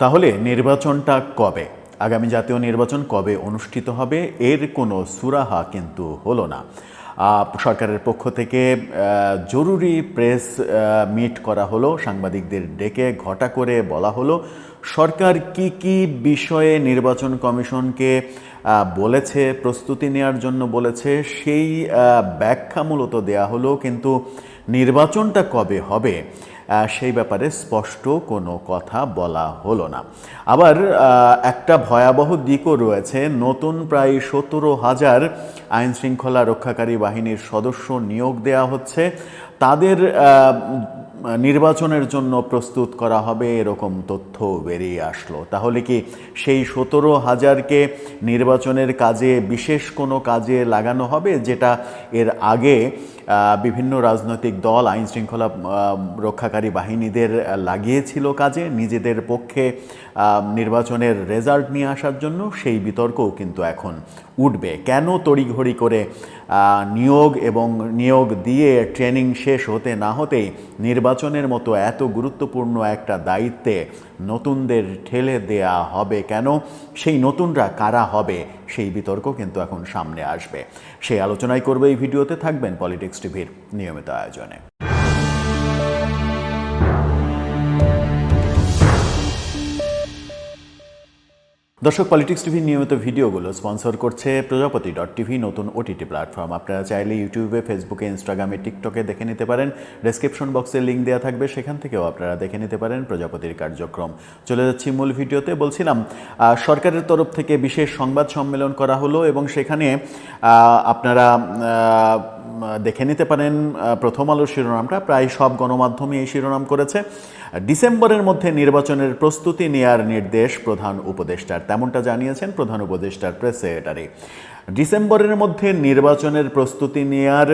তাহলে নির্বাচনটা কবে? আগামী জাতীয় নির্বাচন কবে অনুষ্ঠিত হবে? এর কোনো সুরাহা কিন্তু হলো না। সরকারের পক্ষ থেকে জরুরি প্রেস মিট করা হলো, সাংবাদিকদের ডেকে ঘটা করে বলা হলো, সরকার কি কি বিষয়ে নির্বাচন কমিশনকে বলেছে, প্রস্তুতি নেওয়ার জন্য বলেছে, সেই ব্যাখ্যা মূলত দেয়া হলো, কিন্তু নির্বাচনটা কবে হবে? সেই ব্যাপারে স্পষ্ট কোনো কথা বলা হলো না। আবার একটা ভয়াবহ দিকও রয়েছে। নতুন প্রায় সতেরো হাজার আইন শৃঙ্খলা রক্ষাকারী বাহিনীর সদস্য নিয়োগ দেয়া হচ্ছে। তাদের নির্বাচনের জন্য প্রস্তুত করা হবে, এরকম তথ্য বেরিয়ে আসলো। তাহলে কি সেই সতেরো হাজারকে নির্বাচনের কাজে বিশেষ কোনো কাজে লাগানো হবে, যেটা এর আগে বিভিন্ন রাজনৈতিক দল, আইন শৃঙ্খলা রক্ষাকারী বাহিনীদের লাগিয়েছিল কাজে, নিজেদের পক্ষে নির্বাচনের রেজাল্ট নিয়ে আসার জন্য, সেই বিতর্কও কিন্তু এখন উঠবে। কেন তড়িঘড়ি করে নিয়োগ এবং নিয়োগ দিয়ে ট্রেনিং শেষ হতে না হতেই নির্বাচনের মতো এত গুরুত্বপূর্ণ একটা দায়িত্বে নতুনদের ঠেলে দেয়া হবে কেন? সেই নতুনরা কারা হবে? সেই বিতর্ক কিন্তু এখন সামনে আসবে। সেই আলোচনাই করবে এই ভিডিওতে। থাকবেন পলিটিক্স টিভির নিয়মিত আয়োজনে। দর্শক পলিটিক্স টিভির নিয়মিত ভিডিওগুলো স্পন্সর করছে প্রজাপতি ডট টিভি নতুন ওটিটি প্ল্যাটফর্ম আপনারা চাইলে ইউটিউবে ফেসবুকে ইনস্টাগ্রামে টিকটকে দেখে নিতে পারেন। ডেসক্রিপশন বক্সে লিঙ্ক দেওয়া থাকবে, সেখান থেকেও আপনারা দেখে নিতে পারেন প্রজাপতির কার্যক্রম। চলে যাচ্ছি মূল ভিডিওতে, বলছিলাম সরকারের তরফ থেকে বিশেষ সংবাদ সম্মেলন করা হলো এবং সেখানে আপনারা দেখে নিতে পারেন প্রথম আলোর শিরোনামটা। প্রায় সব গণমাধ্যমে এই শিরোনাম করেছে। ডিসেম্বরের মধ্যে নির্বাচনের প্রস্তুতি নেয়ার নির্দেশ প্রধান উপদেষ্টার। তেমনটা জানিয়েছেন প্রধান উপদেষ্টার প্রেস সেক্রেটারি। ডিসেম্বরের মধ্যে নির্বাচনের প্রস্তুতি নেয়ার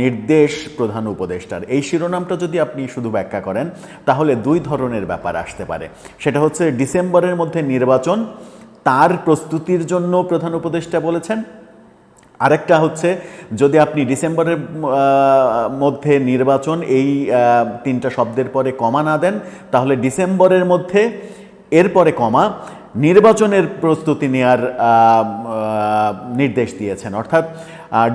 নির্দেশ প্রধান উপদেষ্টার। এই শিরোনামটা যদি আপনি শুধু ব্যাখ্যা করেন, তাহলে দুই ধরনের ব্যাপার আসতে পারে। সেটা হচ্ছে, ডিসেম্বরের মধ্যে নির্বাচন, তার প্রস্তুতির জন্য প্রধান উপদেষ্টা বলেছেন আরেকটা হচ্ছে, যদি আপনি ডিসেম্বরের মধ্যে নির্বাচন এই তিনটা শব্দের পরে কমা না দেন, তাহলে ডিসেম্বরের মধ্যে এরপরে কমা নির্বাচনের প্রস্তুতি নেওয়ার নির্দেশ দিয়েছেন। অর্থাৎ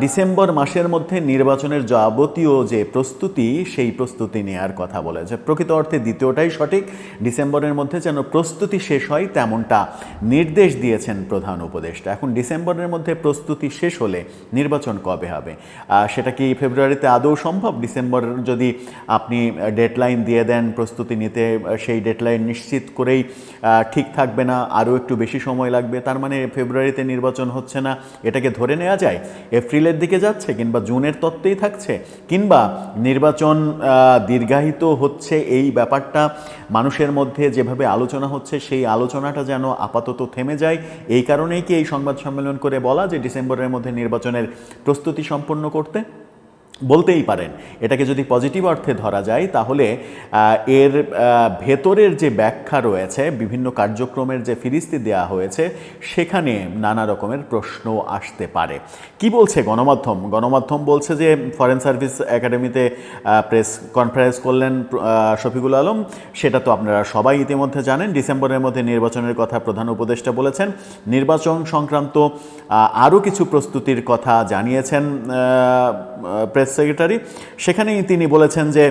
ডিসেম্বর মাসের মধ্যে নির্বাচনের যাবতীয় যে প্রস্তুতি, সেই প্রস্তুতি নেওয়ার কথা বলেছে। প্রকৃত অর্থে দ্বিতীয়টাই সঠিক। ডিসেম্বরের মধ্যে যেন প্রস্তুতি শেষ হয়, তেমনটা নির্দেশ দিয়েছেন প্রধান উপদেষ্টা। এখন ডিসেম্বরের মধ্যে প্রস্তুতি শেষ হলে নির্বাচন কবে হবে? সেটা কি ফেব্রুয়ারিতে আদৌ সম্ভব? ডিসেম্বর যদি আপনি ডেডলাইন দিয়ে দেন প্রস্তুতি নিতে, সেই ডেডলাইন নিশ্চিত করেই ঠিক থাকবে না, আরও একটু বেশি সময় লাগবে। তার মানে ফেব্রুয়ারিতে নির্বাচন হচ্ছে না, এটাকে ধরে নেওয়া যায়? এপ্রিলের দিকে যাচ্ছে কিংবা জুনের তত্ত্বেই থাকছে, কিংবা নির্বাচন দীর্ঘায়িত হচ্ছে এই ব্যাপারটা, মানুষের মধ্যে যেভাবে আলোচনা হচ্ছে সেই আলোচনাটা যেন আপাতত থেমে যায়। এই কারণেই কি এই সংবাদ সম্মেলন করে বলা যে ডিসেম্বরের মধ্যে নির্বাচনের প্রস্তুতি সম্পন্ন করতে? বলতেই পারেন। এটাকে যদি পজিটিভ অর্থে ধরা যায়, তাহলে এর ভেতরের যে ব্যাখ্যা রয়েছে, বিভিন্ন কার্যক্রমের যে ফিরিস্তি দেওয়া হয়েছে, সেখানে নানা রকমের প্রশ্ন আসতে পারে। কি বলছে গণমাধ্যম? গণমাধ্যম বলছে যে ফরেন সার্ভিস একাডেমিতে প্রেস কনফারেন্স করলেন শফিকুল আলম। সেটা তো আপনারা সবাই ইতিমধ্যে জানেন। ডিসেম্বরের মধ্যে নির্বাচনের কথা প্রধান উপদেষ্টা বলেছেন। নির্বাচন সংক্রান্ত আরও কিছু প্রস্তুতির কথা জানিয়েছেন প্রেস সেক্রেটারি। সেখানেই তিনি বলেছেন যে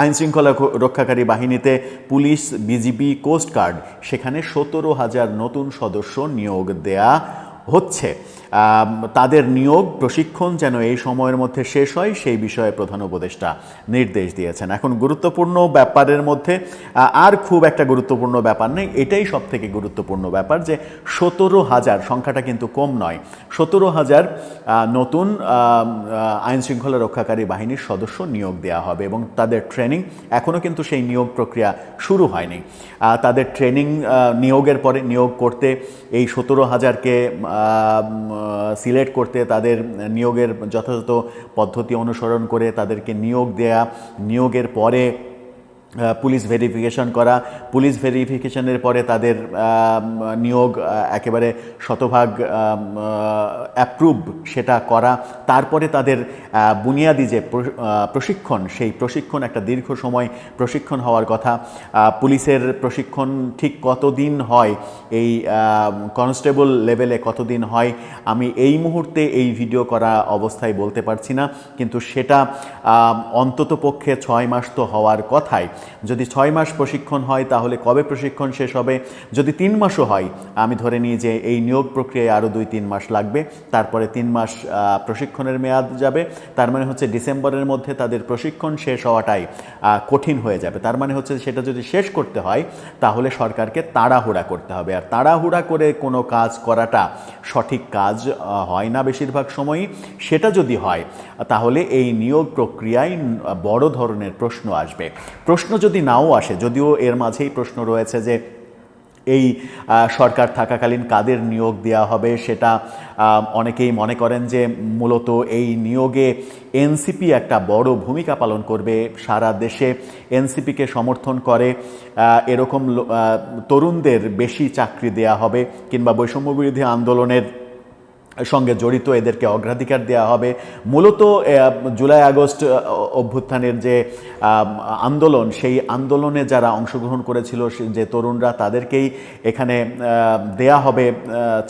আইন শৃঙ্খলা রক্ষাকারী বাহিনীতে পুলিশ, বিজিবি কোস্টগার্ড সেখানে সতেরো হাজার নতুন সদস্য নিয়োগ দেয়া হচ্ছে। তাদের নিয়োগ, প্রশিক্ষণ যেন এই সময়ের মধ্যে শেষ হয়, সেই বিষয়ে প্রধান উপদেষ্টা নির্দেশ দিয়েছেন। এখন গুরুত্বপূর্ণ ব্যাপারের মধ্যে আর খুব একটা গুরুত্বপূর্ণ ব্যাপার নেই, এটাই সব থেকে গুরুত্বপূর্ণ ব্যাপার যে সতেরো হাজার, সংখ্যাটা কিন্তু কম নয়, সতেরো হাজার নতুন আইন শৃঙ্খলা রক্ষাকারী বাহিনীর সদস্য নিয়োগ দেওয়া হবে এবং তাদের ট্রেনিং এখনও কিন্তু সেই নিয়োগ প্রক্রিয়া শুরু হয়নি। তাদের ট্রেনিং নিয়োগের পরে, নিয়োগ করতে এই সতেরো হাজারকে সিলেক্ট করতে তাদের নিয়োগের যথাযথ পদ্ধতি অনুসরণ করে তাদেরকে নিয়োগ দেয়া নিয়োগের পরে পুলিশ ভেরিফিকেশন করা, পুলিশ ভেরিফিকেশনের পরে তাদের নিয়োগ একেবারে শতভাগ অ্যাপ্রুভ সেটা করা। তারপরে তাদের বুনিয়াদি যে প্রশিক্ষণ, সেই প্রশিক্ষণ একটা দীর্ঘ সময় প্রশিক্ষণ হওয়ার কথা। পুলিশের প্রশিক্ষণ ঠিক কতদিন হয়, এই কনস্টেবল লেভেলে কতদিন হয়, আমি এই মুহূর্তে এই ভিডিও করা অবস্থায় বলতে পারছি না। কিন্তু সেটা অন্তত পক্ষে ছয় মাস তো হওয়ার কথাই। যদি ছয় মাস প্রশিক্ষণ হয়, তাহলে কবে প্রশিক্ষণ শেষ হবে? যদি তিন মাসও হয়, আমি ধরে নিই যে এই নিয়োগ প্রক্রিয়ায় আরও দুই তিন মাস লাগবে, তারপরে তিন মাস প্রশিক্ষণের মেয়াদ যাবে, তার মানে হচ্ছে ডিসেম্বরের মধ্যে তাদের প্রশিক্ষণ শেষ হওয়াটাই কঠিন হয়ে যাবে। তার মানে হচ্ছে সেটা যদি শেষ করতে হয়, তাহলে সরকারকে তাড়াহুড়া করতে হবে। আর তাড়াহুড়া করে কোনো কাজ করাটা সঠিক কাজ হয় না বেশিরভাগ সময়ই। সেটা যদি হয়, তাহলে এই নিয়োগ প্রক্রিয়ায় বড় ধরনের প্রশ্ন আসবে। প্রশ্ন যদি নাও আসে, যদিও এর মাঝেই প্রশ্ন রয়েছে যে এই সরকার থাকাকালীন কাদের নিয়োগ দেওয়া হবে, সেটা অনেকেই মনে করেন যে মূলত এই নিয়োগে এনসিপি একটা বড় ভূমিকা পালন করবে। সারা দেশে এনসিপিকে সমর্থন করে এরকম তরুণদের বেশি চাকরি দেয়া হবে, কিংবা বৈষম্য বিরোধী আন্দোলনের সঙ্গে জড়িত এদেরকে অগ্রাধিকার দেওয়া হবে। মূলত জুলাই আগস্ট অভ্যুত্থানের যে আন্দোলন, সেই আন্দোলনে যারা অংশগ্রহণ করেছিল যে তরুণরা তাদেরকেই এখানে দেয়া হবে।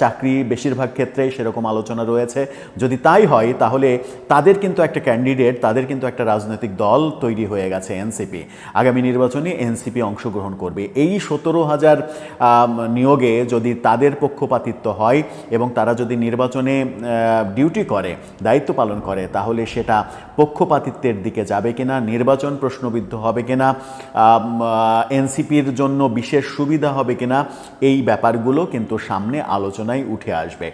চাকরি বেশিরভাগ ক্ষেত্রেই সেরকম আলোচনা রয়েছে। যদি তাই হয়, তাহলে তাদের কিন্তু একটা ক্যান্ডিডেট তাদের কিন্তু একটা রাজনৈতিক দল তৈরি হয়ে গেছে এনসিপি। আগামী নির্বাচনে এনসিপি অংশগ্রহণ করবে। এই সতেরো হাজার নিয়োগে যদি তাদের পক্ষপাতিত্ব হয় এবং তারা যদি নির্বাচনে ডিউটি করে, দায়িত্ব পালন করে, তাহলে সেটা পক্ষপাতিত্বের দিকে যাবে কিনা, নির্বাচন প্রশ্নবিদ্ধ হবে কিনা এনসিপির জন্য বিশেষ সুবিধা হবে কিনা, এই ব্যাপারগুলো কিন্তু সামনে আলোচনায় উঠে আসবে।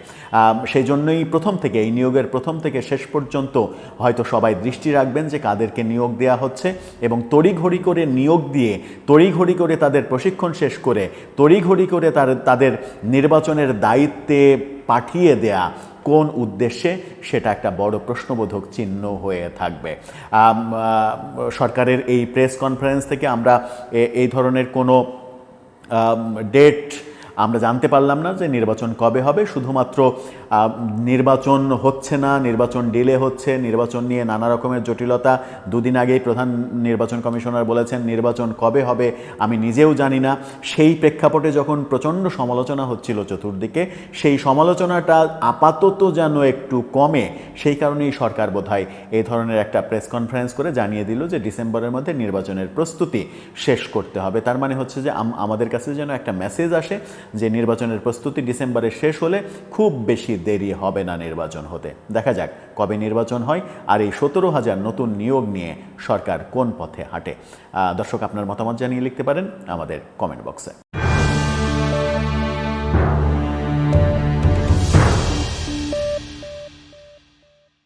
সেই জন্যই প্রথম থেকে, এই নিয়োগের প্রথম থেকে শেষ পর্যন্ত হয়তো সবাই দৃষ্টি রাখবেন যে কাদেরকে নিয়োগ দেওয়া হচ্ছে এবং তড়িঘড়ি করে নিয়োগ দিয়ে, তড়িঘড়ি করে তাদের প্রশিক্ষণ শেষ করে, তড়িঘড়ি করে তার, তাদের নির্বাচনের দায়িত্বে পাঠিয়ে দেয়া কোন উদ্দেশ্যে? সেটা একটা বড় প্রশ্নবোধক চিহ্ন হয়ে থাকবে। সরকারের এই প্রেস কনফারেন্স থেকে আমরা এই ধরনের কোনো ডেট আমরা জানতে পারলাম না যে নির্বাচন কবে হবে, শুধুমাত্র নির্বাচন হচ্ছে না, নির্বাচন ডিলে হচ্ছে, নির্বাচন নিয়ে নানা রকমের জটিলতা। দুদিন আগেই প্রধান নির্বাচন কমিশনার বলেছেন, নির্বাচন কবে হবে আমি নিজেও জানি না। সেই প্রেক্ষাপটে যখন প্রচণ্ড সমালোচনা হচ্ছিল চতুর্দিকে, সেই সমালোচনাটা আপাতত যেন একটু কমে, সেই কারণেই সরকার বোধহয় এই ধরনের একটা প্রেস কনফারেন্স করে জানিয়ে দিল যে ডিসেম্বরের মধ্যে নির্বাচনের প্রস্তুতি শেষ করতে হবে। তার মানে হচ্ছে যে আম- আমাদের কাছে যেন একটা মেসেজ আসে যে নির্বাচনের প্রস্তুতি ডিসেম্বরে শেষ হলে খুব বেশি দেরি হবে না নির্বাচন হতে। দেখা যাক কবে নির্বাচন হয় আর এই সতেরো হাজার নতুন নিয়োগ নিয়ে সরকার কোন পথে হাঁটে। দর্শক, আপনার মতামত জানিয়ে লিখতে পারেন আমাদের কমেন্ট বক্সে